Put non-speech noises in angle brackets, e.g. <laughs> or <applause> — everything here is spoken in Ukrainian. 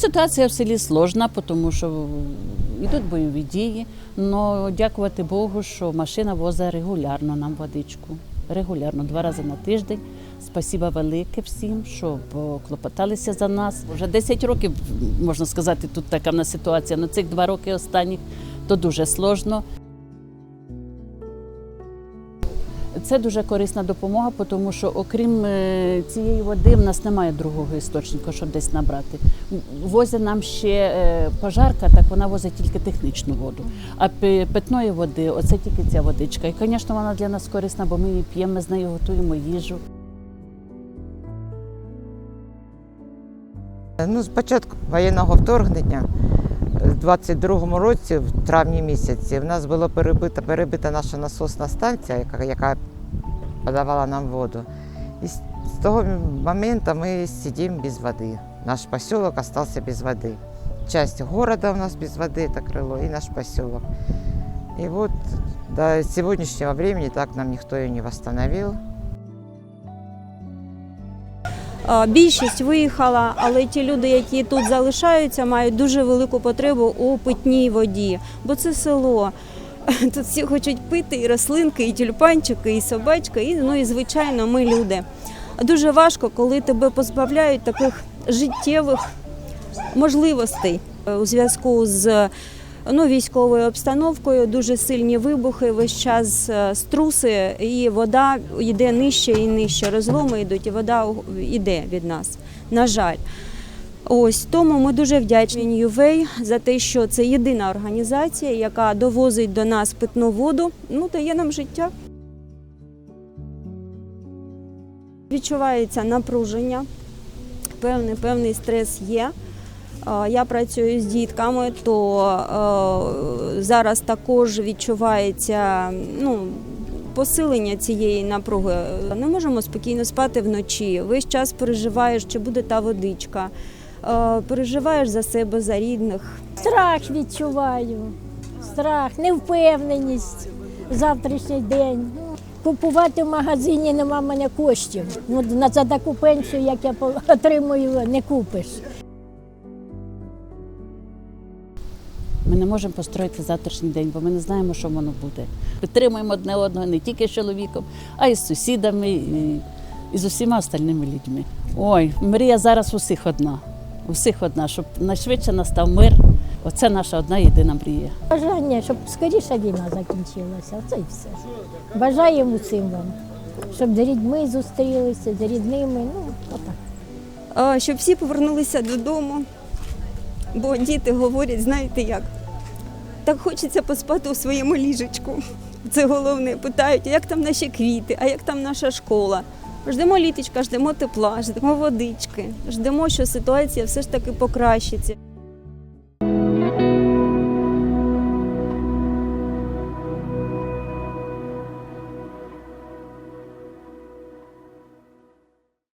ситуація в селі сложна, тому що йдуть бойові дії. Але дякувати Богу, що машина возить регулярно нам водичку. Регулярно, два рази на тиждень. Спасіба велике всім, що клопоталися за нас. Вже 10 років, можна сказати, тут така в нас ситуація. На цих два роки останніх то дуже сложно. Це дуже корисна допомога, тому що окрім е, цієї води в нас немає другого істочника, щоб десь набрати. Возить нам ще е, пожарка, так вона возить тільки технічну воду. А питної води оце тільки ця водичка. І, звісно, вона для нас корисна, бо ми її п'ємо, ми з нею готуємо їжу. Ну, з воєнного вторгнення, 22-му році, в травні місяці, в нас була перебита, перебита наша насосна станція, яка, яка подавала нам воду. І з, з того моменту ми сидимо без води. Наш поселок залишився без води. Часть города у нас без воды, это крыло, и наш поселок. И вот до сегодняшнего времени так нам никто ее не восстановил. Більшість виїхала, але ті люди, які тут залишаються, мають дуже велику потребу у питній воді, бо це село. <laughs> Тут всі хочуть пити і рослинки, і тюльпанчики, і собачка, і ну і звичайно, ми люди. Дуже важко, коли тебе позбавляють таких життєвих можливостей Е, у зв'язку з ну, військовою обстановкою. Дуже сильні вибухи, весь час е, струси, і вода йде нижче і нижче. Розломи йдуть, і вода йде від нас. На жаль. Ось тому ми дуже вдячні UVA за те, що це єдина організація, яка довозить до нас питну воду, ну дає нам життя. Відчувається напруження, певний, певний стрес є. Я працюю з дітками, то е, зараз також відчувається ну, посилення цієї напруги. Не можемо спокійно спати вночі. Весь час переживаєш, чи буде та водичка. Е, Переживаєш за себе, за рідних. Страх відчуваю, страх, невпевненість в завтрашній день. Купувати в магазині нема мене коштів. Ну, на- за таку пенсію, як я отримую, не купиш. Ми не можемо построїти завтрашній день, бо ми не знаємо, що воно буде. Підтримуємо одне одного не тільки з чоловіком, а й з сусідами, і, і з усіма остальними людьми. Ой, мрія зараз усіх одна. Усіх одна, щоб найшвидше настав мир. Оце наша одна єдина мрія. Бажання, щоб скоріше війна закінчилася. Це і все. Бажаємо усім вам, щоб з рідьми зустрілися, з рідними. Ну, отак. Щоб всі повернулися додому, бо діти говорять, знаєте як, так хочеться поспати у своєму ліжечку. Це головне. Питають, як там наші квіти, а як там наша школа. Ждемо літочка, ждемо тепла, ждемо водички, ждемо, що ситуація все ж таки покращиться.